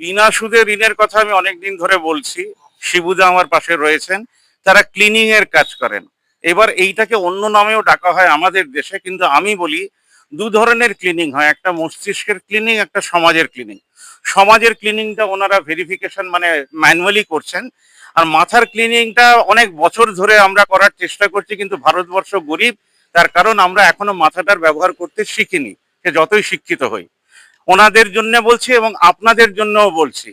বিনা সুদে ঋণের কথা আমি অনেকদিন ধরে বলছি। শিবুদা আমার পাশে রয়েছেন। তারা ক্লিনিং এর কাজ করেন। এবার এইটাকে অন্য নামেও ডাকা হয় আমাদের দেশে, কিন্তু আমি বলি দু ধরনের ক্লিনিং হয়। একটা মস্তিষ্কের ক্লিনিং একটা সমাজের ক্লিনিং সমাজের ক্লিনিংটা ওনারা ভেরিফিকেশন মানে ম্যানুয়ালি করছেন। আর মাথার ক্লিনিংটা অনেক বছর ধরে আমরা করার চেষ্টা করছি, কিন্তু ভারতবর্ষ গরিব। তার কারণ আমরা এখনও মাথাটার ব্যবহার করতে শিখিনি, সে যতই শিক্ষিত হই। ওনাদের জন্য বলছি এবং আপনাদের জন্যও বলছি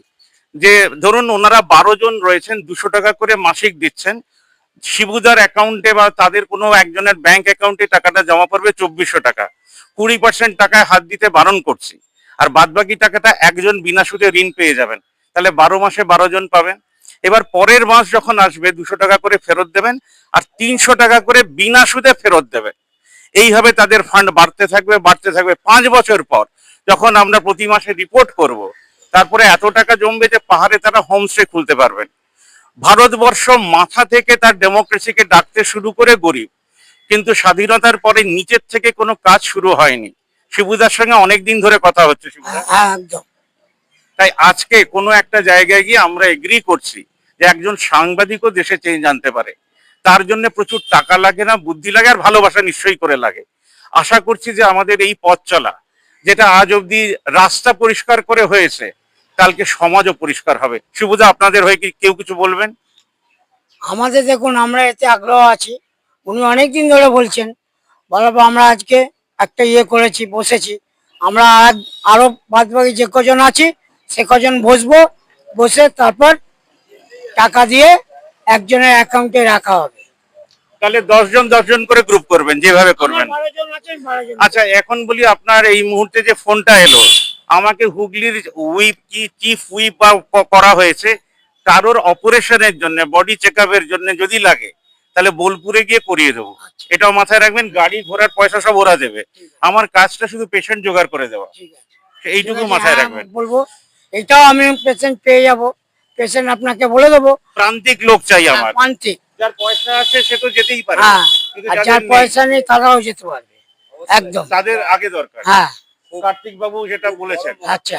যে ধরুন ওনারা বারো জন রয়েছেন, দুশো টাকা করে মাসিক দিচ্ছেন, শিবুদার অ্যাকাউন্টে বা তাদের কোনো একজনের ব্যাংক অ্যাকাউন্টে টাকাটা জমা পড়বে চব্বিশশো টাকা। কুড়ি পার্সেন্ট টাকায় হাত দিতে বারণ করছি। আর বাদ বাকি টাকাটা একজন বিনা সুদে ঋণ পেয়ে যাবেন। তাহলে বারো মাসে বারো জন পাবেন। এবার পরের মাস যখন আসবে, দুশো টাকা করে ফেরত দেবেন, আর তিনশো টাকা করে বিনা সুদে ফেরত দেবেন। এইভাবে তাদের ফান্ড বাড়তে থাকবে বাড়তে থাকবে পাঁচ বছর পর। যখন আমরা প্রতি মাসে রিপোর্ট করব তারপরে এত টাকা জমবে যে পাহাড়ে তারা হোমস্টে খুলতে পারবেন। ভারতবর্ষ মাথা থেকে তার ডেমোক্রেসিকে ডাকতে শুরু করে গরিব। কিন্তু স্বাধীনতার পরে নিচের থেকে কোনো কাজ শুরু হয়নি। শিবুদার সঙ্গে অনেকদিন ধরে কথা হচ্ছে শিবুদা। হ্যাঁ একদম। তাই আজকে কোনো একটা জায়গায় গিয়ে আমরা এগ্রি করছি যে একজন সাংবাদিকও দেশে চেঞ্জ আনতে পারে। তার জন্য প্রচুর টাকা লাগে না, বুদ্ধি লাগে আর ভালোবাসা নিশ্চয়ই করে লাগে। আশা করছি যে আমাদের এই পথ চলা, যেটা আজ অবধি রাস্তা পরিষ্কার করে হয়েছে, কালকে সমাজও পরিষ্কার হবে। সুবিধা, আপনাদের হয়ে কি কেউ কিছু বলবেন? আমাদের দেখুন, আমরা এতে আগ্রহ আছি। উনি অনেক দিন ধরে বলছেন পর আমরা আজকে একটা ইয়ে করেছি, বসেছি। আমরা আর আরও বাদ বাকি যে কজন আছি, সে কজন বসবো, বসে তারপর টাকা দিয়ে একজনের অ্যাকাউন্টে রাখা হবে। তাহলে দশজন দশজন করে গ্রুপ করবেন যেভাবে করবেন। আচ্ছা এখন বলি আপনার এই মুহূর্তে যে ফোনটা এলো আমাকে হুগলির উইপ কি চিফ উইপ করা হয়েছে কারোর অপারেশনের জন্য বডি চেক জন্য যদি লাগে তাহলে বোলপুরে গিয়ে করিয়ে দেবো। আচ্ছা। এটাও মাথায় রাখবেন গাড়ি ঘোড়ার পয়সা সব ওরা দেবে। আমার কাজটা শুধু পেশেন্ট জোগাড় করে দেওয়া। এইটুকু মাথায় হ্যাঁ, রাখবেন। বলব এটাও আমি পেশেন্ট পেয়ে যাব। পেশেন্ট আপনাকে বলে দেবো। প্রান্তিক লোক চাই আমার। পান্তি যার পয়সা আছে সে তো যেতেই পারে। হ্যাঁ কিন্তু আর যার পয়সা নেই তারাও যেতে পারবে। একদম। তাদের আগে দরকার। হ্যাঁ। কার্তিক বাবু যেটা বলেছেন। আচ্ছা।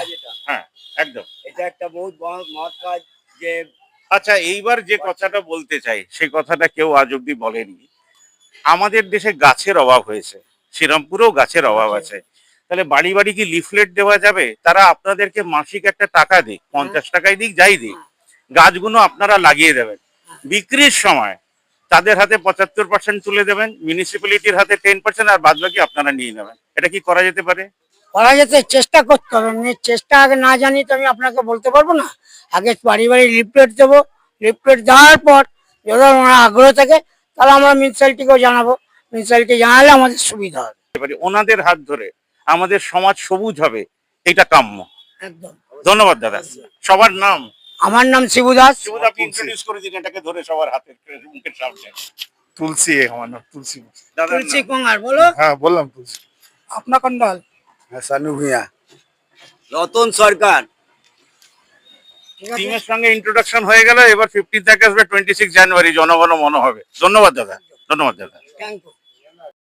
হ্যাঁ একদম। এটা একটা বহুত বড় মহৎ কাজ যে আচ্ছা এইবার যে কথাটা বলতে চাই সেই কথাটা কেউ আজ অব্দি বলেনি আমাদের দেশে গাছের অভাব হয়েছে। শ্রীরামপুরেও গাছের অভাব আছে। তাহলে বাড়ি বাড়ি কি লিফলেট দেওয়া যাবে? তারা আপনাদেরকে মাসিক একটা টাকা দিক পঞ্চাশ টাকায় দিক যাই দিক। গাছগুলো আপনারা লাগিয়ে দেবেন। বিক্রির সময় তাদের হাতে পঁচাত্তর পার্সেন্ট তুলে দেবেন মিউনিসিপ্যালিটির হাতে টেন পার্সেন্ট আর বাদ বাকি আপনারা নিয়ে নেবেন। এটা কি করা যেতে পারে? করা যেতে চেষ্টা করতে হবে। চেষ্টা আগে না জানি তো আমি আপনাকে বলতে পারব না। আগে বাড়ি বাড়ি লিফলেট দেবো। লিফলেট দেওয়ার পর যদি ওনার আগ্রহ থাকে তাহলে আমরা মিউনিসিপ্যালিটিকেও জানাব। মিউনিসিপ্যালিটি জানালে আমাদের সুবিধা হবে। ওনাদের হাত ধরে আমাদের সমাজ সবুজ হবে। এটা কাম্য। একদম। ধন্যবাদ দাদা। সবার নাম আমার নাম শিবু দাস। শুধু আপনি ইন্ট্রোডিউস করে দিন এটাকে ধরে সবার হাতে মুখের সামনে। তুলসী আমার নাম তুলসী তুলসী কুমার বলো। হ্যাঁ বললাম তুলসী। আপনার কোন দল? হ্যাঁ সানু ভূঁইয়া। রতন সরকার। টিমের সঙ্গে ইন্ট্রোডাকশন হয়ে গেল এবার ফিফটিন থেকে আসবে টোয়েন্টি সিক্স জানুয়ারি জনগণ মনে হবে। ধন্যবাদ দাদা। ধন্যবাদ দাদা। Thank you